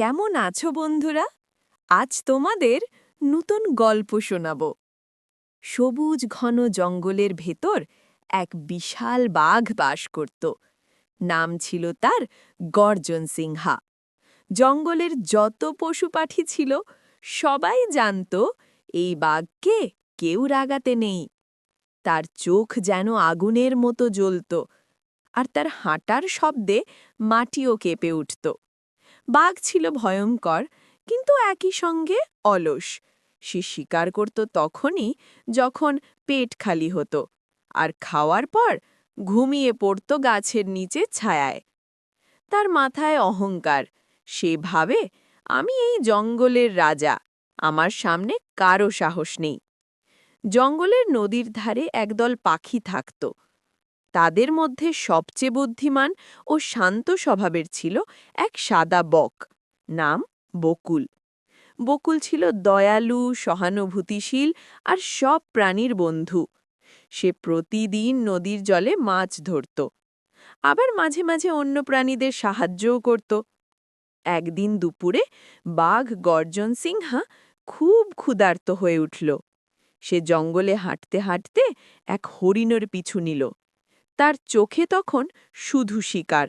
কেমন আছো বন্ধুরা? আজ তোমাদের নতুন গল্প শোনাব। সবুজ ঘন জঙ্গলের ভেতর এক বিশাল বাঘ বাস করত। নাম ছিল তার গর্জন সিংহা। জঙ্গলের যত পশু পাখি ছিল, সবাই জানত এই বাঘকে কেউ রাগাতে নেই। তার চোখ যেন আগুনের মতো জ্বলত, আর তার হাঁটার শব্দে মাটিও কেঁপে উঠত। বাঘ ছিল ভয়ঙ্কর, কিন্তু একই সঙ্গে অলস। সে শিকার করত তখনই যখন পেট খালি হতো, আর খাওয়ার পর ঘুমিয়ে পড়ত গাছের নিচে ছায়ায়। তার মাথায় অহংকার, সে ভাবে, আমি এই জঙ্গলের রাজা, আমার সামনে কারও সাহস নেই। জঙ্গলের নদীর ধারে একদল পাখি থাকত। তাদের মধ্যে সবচেয়ে বুদ্ধিমান ও শান্ত স্বভাবের ছিল এক সাদা বক, নাম বকুল। বকুল ছিল দয়ালু, সহানুভূতিশীল আর সব প্রাণীর বন্ধু। সে প্রতিদিন নদীর জলে মাছ ধরত। আবার মাঝে মাঝে অন্য প্রাণীদের সাহায্যও করত। একদিন দুপুরে বাঘ গর্জন সিংহা খুব ক্ষুধার্ত হয়ে উঠল। সে জঙ্গলে হাঁটতে হাঁটতে এক হরিণের পিছু নিল। তার চোখে তখন শুধু শিকার,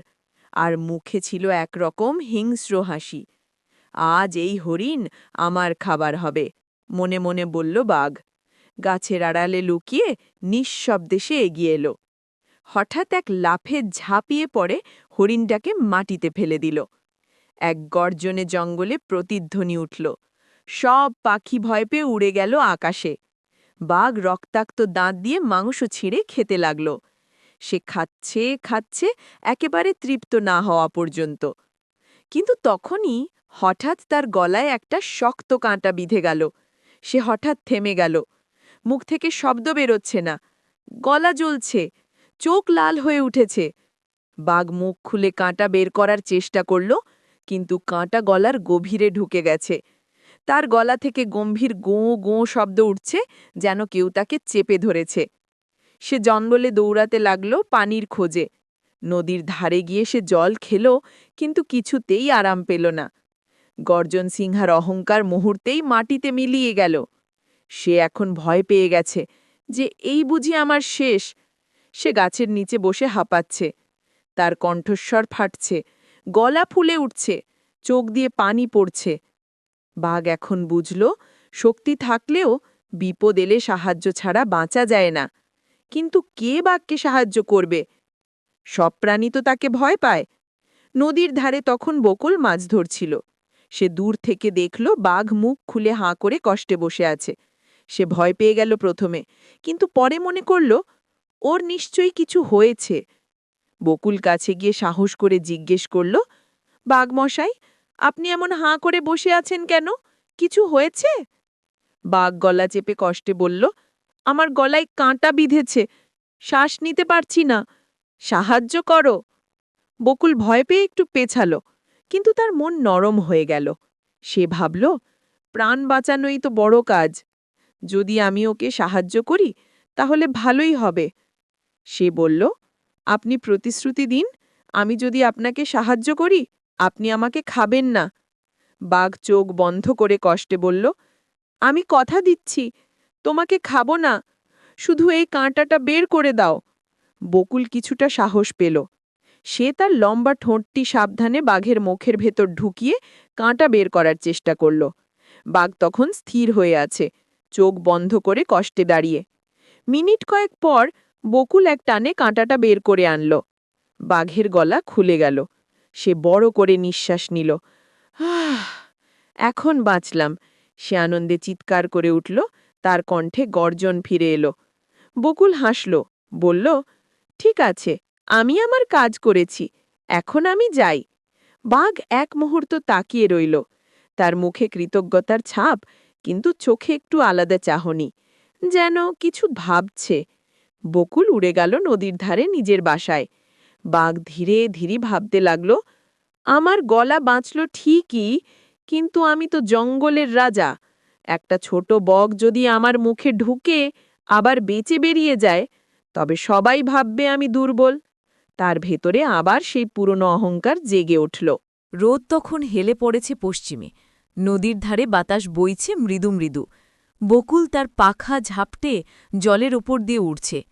আর মুখে ছিল একরকম হিংস্র হাসি। আজ এই হরিণ আমার খাবার হবে মনে মনে বলল বাঘ। গাছের আড়ালে লুকিয়ে নিঃশব্দে সে এগিয়ে এলো। হঠাৎ এক লাফে ঝাঁপিয়ে পড়ে হরিণটাকে মাটিতে ফেলে দিল। এক গর্জনে জঙ্গলে প্রতিধ্বনি উঠল। সব পাখি ভয় পেয়ে উড়ে গেল আকাশে। বাঘ রক্তাক্ত দাঁত দিয়ে মাংস ছিঁড়ে খেতে লাগল। সে খাচ্ছে খাচ্ছে, একেবারে তৃপ্ত না হওয়া পর্যন্ত। কিন্তু তখনই হঠাৎ তার গলায় একটা শক্ত কাঁটা বিঁধে গেল। সে হঠাৎ থেমে গেল। মুখ থেকে শব্দ বেরোচ্ছে না। গলা জ্বলছে। চোখ লাল হয়ে উঠেছে। বাঘ মুখ খুলে কাঁটা বের করার চেষ্টা করল, কিন্তু কাঁটা গলার গভীরে ঢুকে গেছে। তার গলা থেকে গম্ভীর গোঁ গোঁ শব্দ উঠছে, যেন কেউ তাকে চেপে ধরেছে। সে জঙ্গলে দৌড়াতে লাগল পানির খোঁজে। নদীর ধারে গিয়ে সে জল খেল, কিন্তু কিছুতেই আরাম পেল না। গর্জন সিংহার অহংকার মুহূর্তেই মাটিতে মিলিয়ে গেল। সে এখন ভয় পেয়ে গেছে যে, এই বুঝি আমার শেষ। সে গাছের নিচে বসে হাঁপাচ্ছে। তার কণ্ঠস্বর ফাটছে, গলা ফুলে উঠছে, চোখ দিয়ে পানি পড়ছে। বাঘ এখন বুঝল, শক্তি থাকলেও বিপদ এলে সাহায্য ছাড়া বাঁচা যায় না। কিন্তু কে বাঘকে সাহায্য করবে? সব প্রাণী তো তাকে ভয় পায়। নদীর ধারে তখন বকুল মাছ ধরছিল। সে দূর থেকে দেখল বাঘ মুখ খুলে হাঁ করে কষ্টে বসে আছে। সে ভয় পেয়ে গেল প্রথমে, কিন্তু পরে মনে করল, ওর নিশ্চয়ই কিছু হয়েছে। বকুল কাছে গিয়ে সাহস করে জিজ্ঞেস করল বাঘমশাই আপনি এমন হাঁ করে বসে আছেন কেন? কিছু হয়েছে? বাঘ গলা চেপে কষ্টে বলল আমার গলায় কাঁটা বিঁধেছে। শ্বাস নিতে পারছি না। সাহায্য করো। বকুল ভয় পেয়ে একটু পেছালো, কিন্তু তার মন নরম হয়ে গেল। সে ভাবল, প্রাণ বাঁচানোই তো বড় কাজ। যদি আমি ওকে সাহায্য করি, তাহলে ভালোই হবে। সে বলল, আপনি প্রতিশ্রুতি দিন, আমি যদি আপনাকে সাহায্য করি, আপনি আমাকে খাবেন না। বাঘ চোখ বন্ধ করে কষ্টে বলল, আমি কথা দিচ্ছি। তোমাকে খাব না। শুধু এই কাঁটাটা বের করে দাও। বকুল কিছুটা সাহস পেল। সে তার লম্বা ঠোঁটটি সাবধানে বাঘের মুখের ভেতর ঢুকিয়ে কাঁটা বের করার চেষ্টা করল। বাঘ তখন স্থির হয়ে আছে, চোখ বন্ধ করে কষ্টে দাঁড়িয়ে। মিনিট কয়েক পর বকুল এক টানে কাঁটাটা বের করে আনল। বাঘের গলা খুলে গেল। সে বড় করে নিঃশ্বাস নিল। এখন বাঁচলাম। সে আনন্দে চিৎকার করে উঠল। তার কণ্ঠে গর্জন ফিরে এলো। বকুল হাসল, বলল, ঠিক আছে, আমি আমার কাজ করেছি, এখন আমি যাই। বাঘ এক মুহূর্ত তাকিয়ে রইল। তার মুখে কৃতজ্ঞতার ছাপ, কিন্তু চোখে একটু আলাদা চাহনি। যেন কিছু ভাবছে। বকুল উড়ে গেল নদীর ধারে নিজের বাসায়। বাঘ ধীরে ধীরে ভাবতে লাগল, আমার গলা বাঁচল ঠিকই, কিন্তু আমি তো জঙ্গলের রাজা। একটা ছোট বক যদি আমার মুখে ঢুকে আবার বেঁচে বেরিয়ে যায়, তবে সবাই ভাববে আমি দুর্বল। তার ভেতরে আবার সেই পুরনো অহংকার জেগে উঠল। রোদ তখন হেলে পড়েছে পশ্চিমে। নদীর ধারে বাতাস বইছে মৃদু মৃদু। বকুল তার পাখা ঝাপটে জলের ওপর দিয়ে উড়ছে।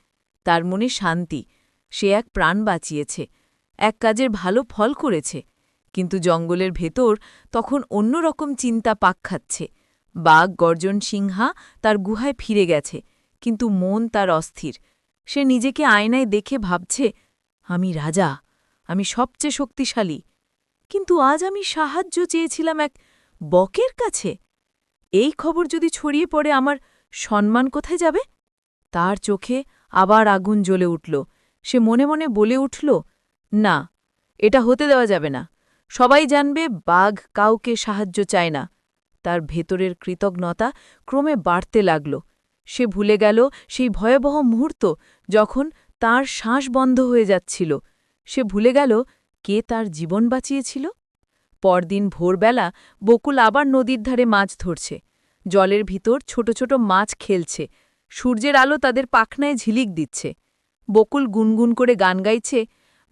তার মনে শান্তি। সে এক প্রাণ বাঁচিয়েছে। এক কাজের ভালো ফল করেছে। কিন্তু জঙ্গলের ভেতর তখন অন্যরকম চিন্তা পাক খাচ্ছে। বাঘ গর্জন সিংহা তার গুহায় ফিরে গেছে, কিন্তু মন তার অস্থির। সে নিজেকে আয়নায় দেখে ভাবছে, আমি রাজা, আমি সবচেয়ে শক্তিশালী। কিন্তু আজ আমি সাহায্য চেয়েছিলাম এক বকের কাছে। এই খবর যদি ছড়িয়ে পড়ে আমার সম্মান কোথায় যাবে? তার চোখে আবার আগুন জ্বলে উঠল। সে মনে মনে বলে উঠল, না, এটা হতে দেওয়া যাবে না। সবাই জানবে বাঘ কাউকে সাহায্য চায় না। তার ভেতরের কৃতজ্ঞতা ক্রমে বাড়তে লাগল। সে ভুলে গেল সেই ভয়াবহ মুহূর্ত যখন তার শ্বাস বন্ধ হয়ে যাচ্ছিল। সে ভুলে গেল কে তার জীবন বাঁচিয়েছিল। পরদিন ভোরবেলা বকুল আবার নদীর ধারে মাছ ধরছে। জলের ভিতর ছোট ছোট মাছ খেলছে। সূর্যের আলো তাদের পাখনায় ঝিলিক দিচ্ছে। বকুল গুনগুন করে গান গাইছে,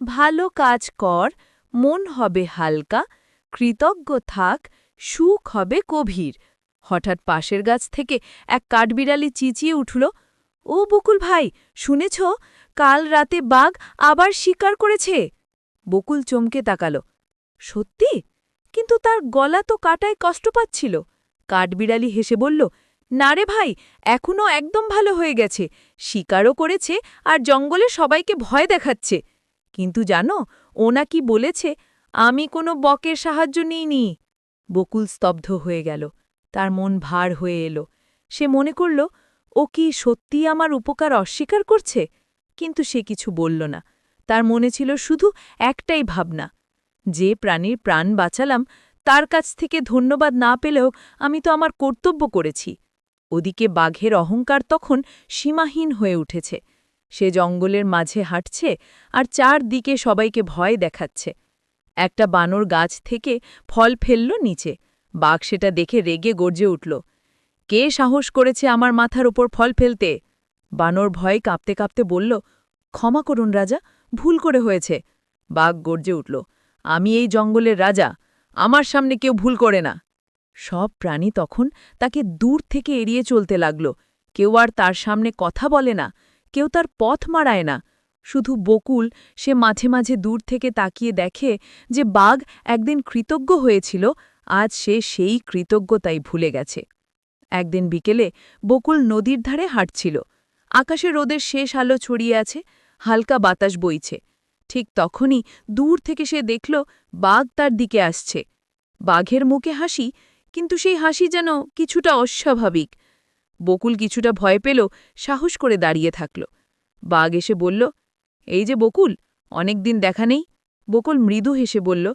ভালো কাজ কর, মন হবে হালকা, কৃতজ্ঞ থাক সুখ হবে গভীর। হঠাৎ পাশের গাছ থেকে এক কাঠবিড়ালি চিচিয়ে উঠল, ও বকুল ভাই, শুনেছ? কাল রাতে বাঘ আবার শিকার করেছে? বকুল চমকে তাকাল, সত্যি? কিন্তু তার গলা তো কাটায় কষ্ট পাচ্ছিল। কাঠবিড়ালি হেসে বলল, না রে ভাই এখনও একদম ভালো হয়ে গেছে। শিকারও করেছে আর জঙ্গলে সবাইকে ভয় দেখাচ্ছে। কিন্তু জানো, ও নাকি বলেছে, আমি কোনো বকের সাহায্য নিইনি। বকুল স্তব্ধ হয়ে গেল। তার মন ভার হয়ে এলো। সে মনে করল, ও কি সত্যিই আমার উপকার অস্বীকার করছে? কিন্তু সে কিছু বলল না। তার মনে ছিল শুধু একটাই ভাবনা, যে প্রাণীর প্রাণ বাঁচালাম, তার কাছ থেকে ধন্যবাদ না পেলেও আমি তো আমার কর্তব্য করেছি। ওদিকে বাঘের অহংকার তখন সীমাহীন হয়ে উঠেছে। সে জঙ্গলের মাঝে হাঁটছে আর চারদিকে সবাইকে ভয় দেখাচ্ছে। একটা বানর গাছ থেকে ফল ফেলল নিচে। বাঘ সেটা দেখে রেগে গর্জে উঠল, কে সাহস করেছে আমার মাথার উপর ফল ফেলতে? বানর ভয় কাঁপতে কাঁপতে বলল, ক্ষমা করুন রাজা, ভুল করে হয়েছে। বাঘ গর্জে উঠল, আমি এই জঙ্গলের রাজা, আমার সামনে কেউ ভুল করে না। সব প্রাণী তখন তাকে দূর থেকে এড়িয়ে চলতে লাগল, কেউ আর তার সামনে কথা বলে না, কেউ তার পথ মারায় না। শুধু বকুল সে মাঝে মাঝে দূর থেকে তাকিয়ে দেখে যে বাঘ একদিন কৃতজ্ঞ হয়েছিল, আজ সে সেই কৃতজ্ঞতাই ভুলে গেছে। একদিন বিকেলে বকুল নদীর ধারে হাঁটছিল। আকাশে রোদের শেষ আলো ছড়িয়ে আছে, হালকা বাতাস বইছে। ঠিক তখনই দূর থেকে সে দেখল, বাঘ তার দিকে আসছে। বাঘের মুখে হাসি, কিন্তু সেই হাসি যেন কিছুটা অস্বাভাবিক। বকুল কিছুটা ভয় পেল, সাহস করে দাঁড়িয়ে থাকল। বাঘ এসে বলল এই যে বকুল অনেক দিন দেখা নেই। বকুল মৃদু হেসে বলল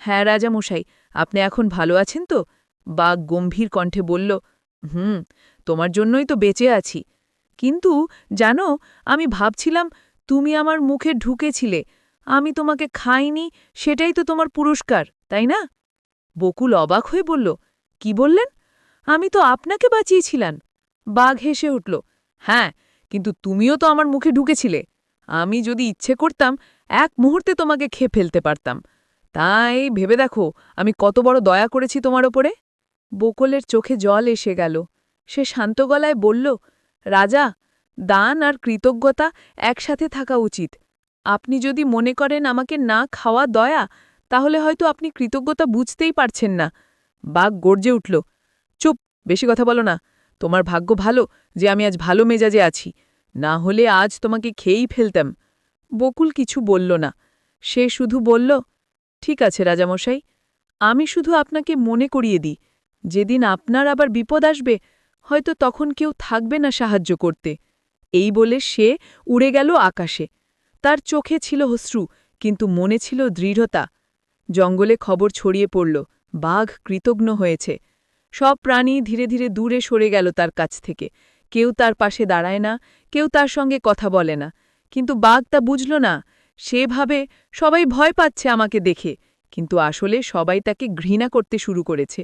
হ্যাঁ রাজামশাই, আপনি এখন ভালো আছেন তো? বাঘ গম্ভীর কণ্ঠে বলল, হুম, তোমার জন্যই তো বেঁচে আছি। কিন্তু জানো, আমি ভাবছিলাম তুমি আমার মুখে ঢুকেছিলে, আমি তোমাকে খাইনি, সেটাই তো তোমার পুরস্কার, তাই না? বকুল অবাক হয়ে বলল, কি বললেন? আমি তো আপনাকে বাঁচিয়েছিলাম। বাঘ হেসে উঠল হ্যাঁ কিন্তু তুমিও তো আমার মুখে ঢুকেছিলে আমি যদি ইচ্ছে করতাম, এক মুহূর্তে তোমাকে খেয়ে ফেলতে পারতাম। তাই ভেবে দেখো, আমি কত বড় দয়া করেছি তোমার ওপরে। বকুলের চোখে জল এসে গেল। সে শান্ত গলায় বলল, রাজা, দান আর কৃতজ্ঞতা একসাথে থাকা উচিত। আপনি যদি মনে করেন আমাকে না খাওয়া দয়া, তাহলে হয়তো আপনি কৃতজ্ঞতা বুঝতেই পারছেন না। বাঘ গর্জে উঠল, চুপ, বেশি কথা বলো না। তোমার ভাগ্য ভালো যে আমি আজ ভালো মেজাজে আছি। না হলে আজ তোমাকে খেয়েই ফেলতাম। বকুল কিছু বলল না। সে শুধু বলল, ঠিক আছে, রাজামশাই, আমি শুধু আপনাকে মনে করিয়ে দিই। যেদিন আপনার আবার বিপদ আসবে, হয়তো তখন কেউ থাকবে না সাহায্য করতে। এই বলে সে উড়ে গেল আকাশে। তার চোখে ছিল অশ্রু, কিন্তু মনে ছিল দৃঢ়তা। জঙ্গলে খবর ছড়িয়ে পড়ল, বাঘ কৃতজ্ঞ হয়েছে। সব প্রাণী ধীরে ধীরে দূরে সরে গেল তার কাছ থেকে। কেউ তার পাশে দাঁড়ায় না, কেউ তার সঙ্গে কথা বলে না। কিন্তু বাঘ তা বুঝল না। সেভাবে সবাই ভয় পাচ্ছে আমাকে দেখে। কিন্তু আসলে সবাই তাকে ঘৃণা করতে শুরু করেছে।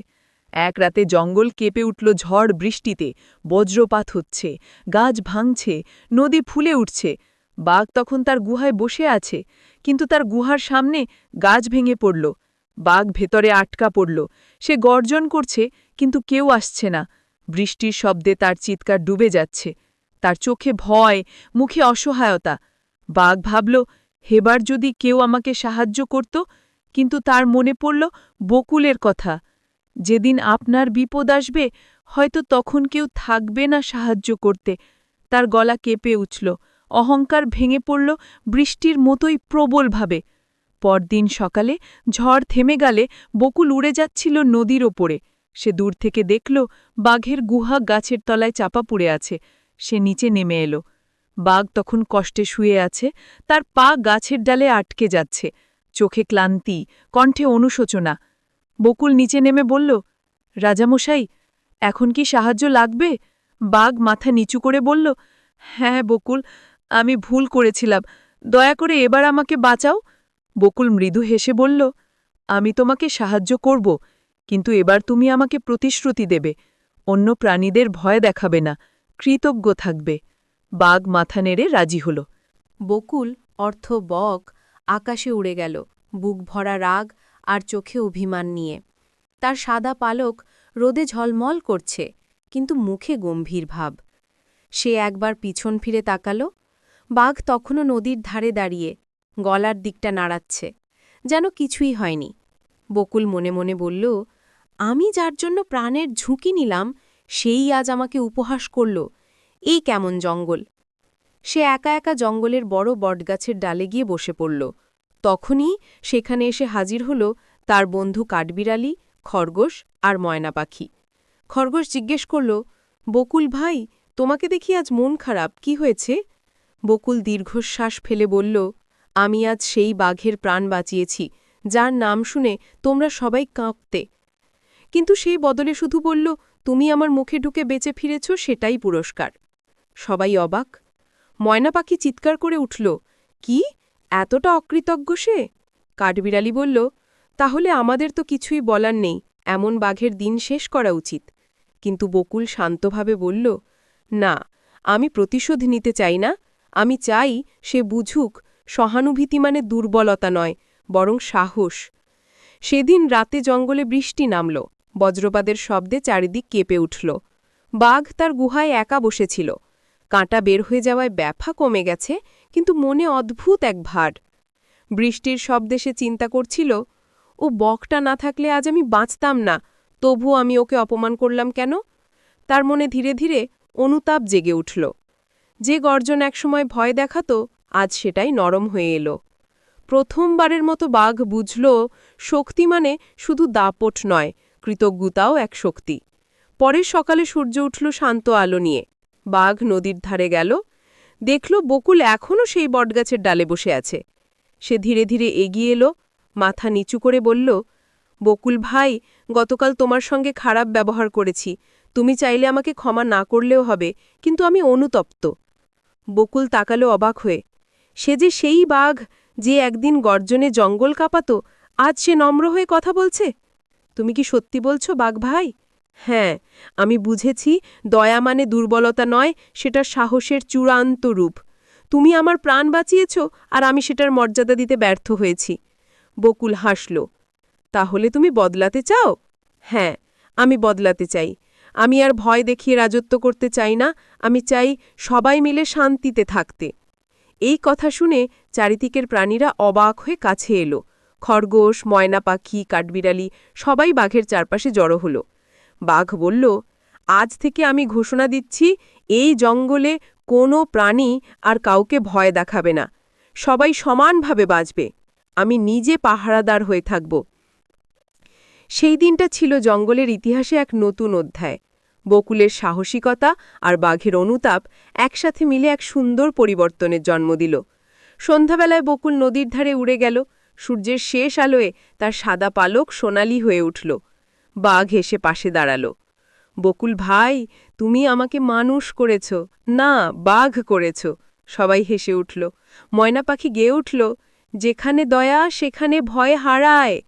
এক রাতে জঙ্গল কেঁপে উঠল ঝড় বৃষ্টিতে। বজ্রপাত হচ্ছে, গাছ ভাঙছে, নদী ফুলে উঠছে। বাঘ তখন তার গুহায় বসে আছে, কিন্তু তার গুহার সামনে গাছ ভেঙে পড়ল। বাঘ ভেতরে আটকা পড়ল। সে গর্জন করছে, কিন্তু কেউ আসছে না। বৃষ্টির শব্দে তার চিৎকার ডুবে যাচ্ছে। তার চোখে ভয়, মুখে অসহায়তা। বাঘ ভাবল, হেবার যদি কেউ আমাকে সাহায্য করত, কিন্তু তার মনে পড়ল বকুলের কথা। যেদিন আপনার বিপদ আসবে, হয়তো তখন কেউ থাকবে না সাহায্য করতে। তার গলা কেঁপে উঠল। অহংকার ভেঙে পড়ল বৃষ্টির মতোই প্রবলভাবে। পরদিন সকালে ঝড় থেমে গেলে বকুল উড়ে যাচ্ছিল নদীর ওপরে। সে দূর থেকে দেখল বাঘের গুহা গাছের তলায় চাপা পড়ে আছে। সে নিচে নেমে এলো। বাঘ তখন কষ্টে শুয়ে আছে, তার পা গাছের ডালে আটকে যাচ্ছে। চোখে ক্লান্তি, কণ্ঠে অনুশোচনা। বকুল নিচে নেমে বলল, রাজামশাই, এখন কি সাহায্য লাগবে? বাঘ মাথা নিচু করে বলল হ্যাঁ বকুল, আমি ভুল করেছিলাম। দয়া করে এবার আমাকে বাঁচাও। বকুল মৃদু হেসে বলল, আমি তোমাকে সাহায্য করব। কিন্তু এবার তুমি আমাকে প্রতিশ্রুতি দেবে, অন্য প্রাণীদের ভয় দেখাবে না, কৃতজ্ঞ থাকবে। বাঘ মাথা নেড়ে রাজি হল। বকুল, অর্থ বক, আকাশে উড়ে গেল, বুক ভরা রাগ আর চোখে অভিমান নিয়ে। তার সাদা পালক রোদে ঝলমল করছে, কিন্তু মুখে গম্ভীর ভাব। সে একবার পিছন ফিরে তাকালো, বাঘ তখনও নদীর ধারে দাঁড়িয়ে গলার দিকটা নাড়াচ্ছে, যেন কিছুই হয়নি। বকুল মনে মনে বলল আমি যার জন্য প্রাণের ঝুঁকি নিলাম, সেই আজ আমাকে উপহাস করল এই কেমন জঙ্গল? সে একা একা জঙ্গলের বড় বটগাছের ডালে গিয়ে বসে পড়ল। তখনই সেখানে এসে হাজির হল তার বন্ধু কাঠবিড়ালি, খরগোশ আর ময়না পাখি। খরগোশ জিজ্ঞেস করল, বকুল ভাই, তোমাকে দেখি আজ মন খারাপ, কি হয়েছে? বকুল দীর্ঘশ্বাস ফেলে বলল, আমি আজ সেই বাঘের প্রাণ বাঁচিয়েছি, যার নাম শুনে তোমরা সবাই কাঁপতে। কিন্তু সেই বদলে শুধু বলল, তুমি আমার মুখে ঢুকে বেঁচে ফিরেছ, সেটাই পুরস্কার। সবাই অবাক। ময়না পাখি চিৎকার করে উঠল, কি? এতটা অকৃতজ্ঞ সে? কাঠবিড়ালি বলল, তাহলে আমাদের তো কিছুই বলার নেই, এমন বাঘের দিন শেষ করা উচিত। কিন্তু বকুল শান্তভাবে বলল, না, আমি প্রতিশোধ নিতে চাই না। আমি চাই সে বুঝুক, সহানুভূতি মানে দুর্বলতা নয়, বরং সাহস। সেদিন রাতে জঙ্গলে বৃষ্টি নামল। বজ্রপাতের শব্দে চারিদিক কেঁপে উঠল। বাঘ তার গুহায় একা বসেছিল। কাঁটা বের হয়ে যাওয়ায় ব্যাফা কমে গেছে, কিন্তু মনে অদ্ভুত এক ভার। বৃষ্টির শব্দে সে চিন্তা করছিল, ও বকটা না থাকলে আজ আমি বাঁচতাম না তবু আমি ওকে অপমান করলাম কেন? তার মনে ধীরে ধীরে অনুতাপ জেগে উঠল। যে গর্জন একসময় ভয় দেখাত, আজ সেটাই নরম হয়ে এলো। প্রথমবারের মতো বাঘ বুঝল, শক্তি মানে শুধু দাপট নয় কৃতজ্ঞতাও এক শক্তি। পরের সকালে সূর্য উঠল শান্ত আলো নিয়ে। বাঘ নদীর ধারে গেল। দেখল বকুল এখনও সেই বটগাছের ডালে বসে আছে। সে ধীরে ধীরে এগিয়ে এলো, মাথা নিচু করে বলল, বকুল ভাই, গতকাল তোমার সঙ্গে খারাপ ব্যবহার করেছি। তুমি চাইলে আমাকে ক্ষমা না করলেও হবে, কিন্তু আমি অনুতপ্ত। বকুল তাকালো অবাক হয়ে। সে যে সেই বাঘ, যে একদিন গর্জনে জঙ্গল কাঁপাত, আজ সে নম্র হয়ে কথা বলছে? তুমি কি সত্যি বলছো, বাঘ ভাই? হ্যাঁ আমি বুঝেছি দয়া মানে দুর্বলতা নয়, সেটা সাহসের চূড়ান্ত রূপ। তুমি আমার প্রাণ বাঁচিয়েছ আর আমি সেটার মর্যাদা দিতে ব্যর্থ হয়েছি। বকুল হাসল। তাহলে তুমি বদলাতে চাও? হ্যাঁ আমি বদলাতে চাই। আমি আর ভয় দেখিয়ে রাজত্ব করতে চাই না, আমি চাই সবাই মিলে শান্তিতে থাকতে। এই কথা শুনে চারিদিকের প্রাণীরা অবাক হয়ে কাছে এলো। খরগোশ, ময়না পাখি, কাঠবিড়ালি সবাই বাঘের চারপাশে জড়ো হল। বাঘ বলল, আজ থেকে আমি ঘোষণা দিচ্ছি, এই জঙ্গলে কোনো প্রাণী আর কাউকে ভয় দেখাবে না। সবাই সমানভাবে বাঁচবে। আমি নিজে পাহারাদার হয়ে থাকব। সেই দিনটা ছিল জঙ্গলের ইতিহাসে এক নতুন অধ্যায়। বকুলের সাহসিকতা আর বাঘের অনুতাপ একসাথে মিলে এক সুন্দর পরিবর্তনের জন্ম দিল। সন্ধ্যাবেলায় বকুল নদীর ধারে উড়ে গেল। সূর্যের শেষ আলোয় তার সাদা পালক সোনালি হয়ে উঠল। বাঘ হেসে পাশে দাঁড়াল। বকুল, ভাই, তুমি আমাকে মানুষ করেছ। না, বাঘ করেছ। সবাই হেসে উঠল। ময়না পাখি গেয়ে উঠল, যেখানে দয়া, সেখানে ভয় হারায়।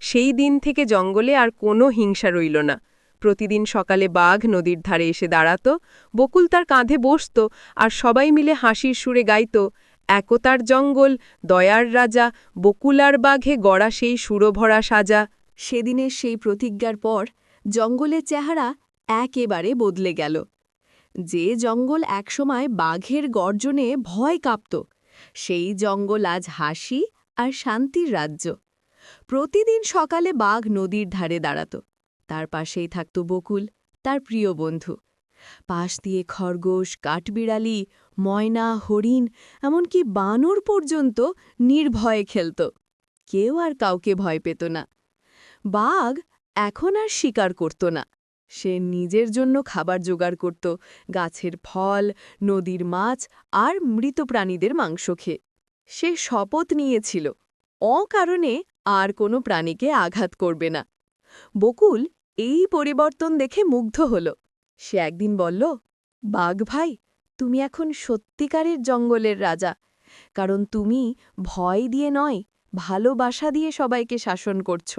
সেই দিন থেকে জঙ্গলে আর কোনো হিংসা রইল না। প্রতিদিন সকালে বাঘ নদীর ধারে এসে দাঁড়াত। বকুল তার কাঁধে বসত আর সবাই মিলে হাসির সুরে গাইত একতার জঙ্গল, দয়ার রাজা, বকুলার বাঘে গড়া সেই সুরভরা সাজা। সেদিনের সেই প্রতিজ্ঞার পর জঙ্গলের চেহারা একেবারে বদলে গেল। যে জঙ্গল একসময় বাঘের গর্জনে ভয় কাঁপত, সেই জঙ্গল আজ হাসি আর শান্তির রাজ্য। প্রতিদিন সকালে বাঘ নদীর ধারে দাঁড়াত। তার পাশেই থাকত বকুল, তার প্রিয় বন্ধু। পাশ দিয়ে খরগোশ, কাঠবিড়ালি ময়না, হরিণ, এমনকি বানর পর্যন্ত নির্ভয়ে খেলত। কেউ আর কাউকে ভয় পেত না। বাঘ এখন আর শিকার করত না। সে নিজের জন্য খাবার জোগাড় করত, গাছের ফল, নদীর মাছ আর মৃত প্রাণীদের মাংস খেয়ে। সে শপথ নিয়েছিল, অকারণে আর কোনো প্রাণীকে আঘাত করবে না। বকুল এই পরিবর্তন দেখে মুগ্ধ হল। সে একদিন বলল, বাঘ ভাই তুমি এখন সত্যিকারের জঙ্গলের রাজা। কারণ তুমি ভয় দিয়ে নয়, ভালোবাসা দিয়ে সবাইকে শাসন করছ।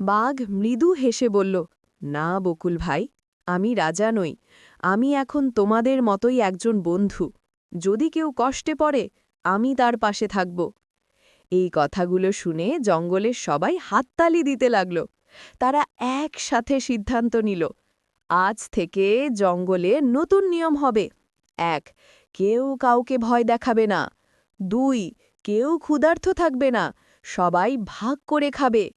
বাঘ মৃদু হেসে বলল, না, বকুল ভাই, আমি রাজা নই। আমি এখন তোমাদের মতোই একজন বন্ধু। যদি কেউ কষ্টে পড়ে, আমি তার পাশে থাকব এই কথাগুলো শুনে জঙ্গলের সবাই হাততালি দিতে লাগল। তারা একসাথে সিদ্ধান্ত নিল, আজ থেকে জঙ্গলে নতুন নিয়ম হবে। এক, কেউ কাউকে ভয় দেখাবে না। দুই, কেউ ক্ষুধার্থ থাকবে না। সবাই ভাগ করে খাবে।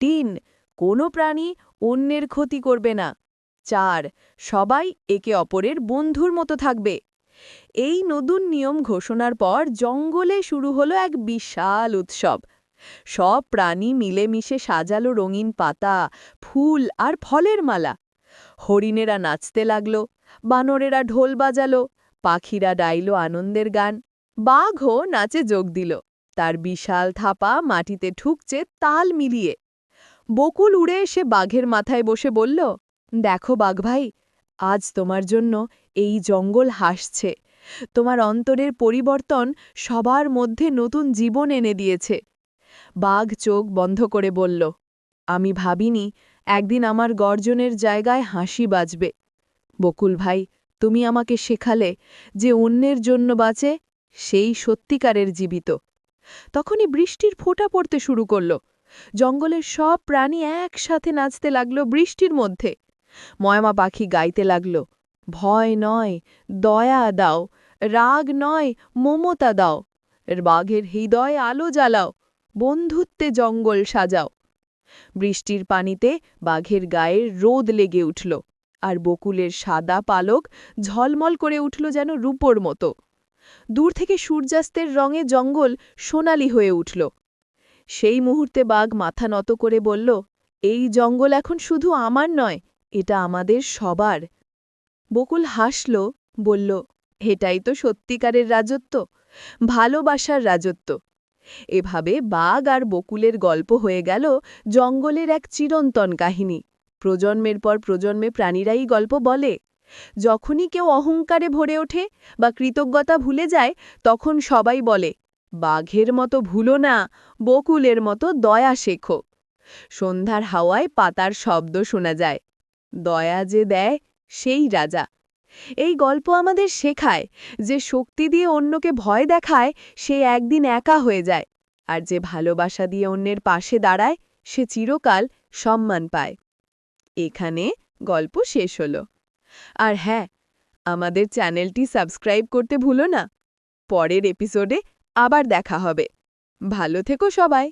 তিন, কোনো প্রাণী অন্যের ক্ষতি করবে না। চার, সবাই একে অপরের বন্ধুর মতো থাকবে। এই নতুন নিয়ম ঘোষণার পর জঙ্গলে শুরু হলো এক বিশাল উৎসব। সব প্রাণী মিলেমিশে সাজালো রঙিন পাতা, ফুল আর ফলের মালা। হরিণেরা নাচতে লাগল, বানরেরা ঢোল বাজালো পাখিরা ডাইল আনন্দের গান। বাঘও নাচে যোগ দিল। তার বিশাল থাপা মাটিতে ঠুকছে তাল মিলিয়ে। বকুল উড়ে এসে বাঘের মাথায় বসে বলল, দেখো বাঘ ভাই, আজ তোমার জন্য এই জঙ্গল হাসছে। তোমার অন্তরের পরিবর্তন সবার মধ্যে নতুন জীবন এনে দিয়েছে। বাঘ চোখ বন্ধ করে বলল, আমি ভাবিনি একদিন আমার গর্জনের জায়গায় হাসি বাজবে। বকুল ভাই তুমি আমাকে শেখালে যে অন্যের জন্য বাঁচে সেই সত্যিকারের জীবিত। তখনই বৃষ্টির ফোঁটা পড়তে শুরু করল। জঙ্গলের সব প্রাণী একসাথে নাচতে লাগল বৃষ্টির মধ্যে। ময়মা পাখি গাইতে লাগল, ভয় নয়, দয়া দাও, রাগ নয়, মমতা দাও বাঘের হৃদয় আলো জ্বালাও, বন্ধুত্বে জঙ্গল সাজাও। বৃষ্টির পানিতে বাঘের গায়ের রোদ লেগে উঠল। আর বকুলের সাদা পালক ঝলমল করে উঠল যেন রূপোর মতো। দূর থেকে সূর্যাস্তের রঙে জঙ্গল সোনালি হয়ে উঠল। সেই মুহূর্তে বাঘ মাথা নত করে বলল, এই জঙ্গল এখন শুধু আমার নয়, এটা আমাদের সবার। বকুল হাসল, বলল, এটাই তো সত্যিকারের রাজত্ব, ভালোবাসার রাজত্ব। এভাবে বাঘ আর বকুলের গল্প হয়ে গেল জঙ্গলের এক চিরন্তন কাহিনী। প্রজন্মের পর প্রজন্মে প্রাণীরাই গল্প বলে। যখনই কেউ অহংকারে ভরে ওঠে বা কৃতজ্ঞতা ভুলে যায়, তখন সবাই বলে, বাঘের মতো ভুলো না, বকুলের মতো দয়া শেখো। সন্ধ্যার হাওয়ায় পাতার শব্দ শোনা যায়, দয়া যে দেয়, সেই রাজা। এই গল্প আমাদের শেখায় যে শক্তি দিয়ে অন্যকে ভয় দেখায়, সে একদিন একা হয়ে যায়, আর যে ভালোবাসা দিয়ে অন্যের পাশে দাঁড়ায়, সে চিরকাল সম্মান পায়। এখানে গল্প শেষ হলো। আর হ্যাঁ আমাদের চ্যানেলটি সাবস্ক্রাইব করতে ভুলো না। পরের এপিসোডে আবার দেখা হবে। ভালো থেকো সবাই।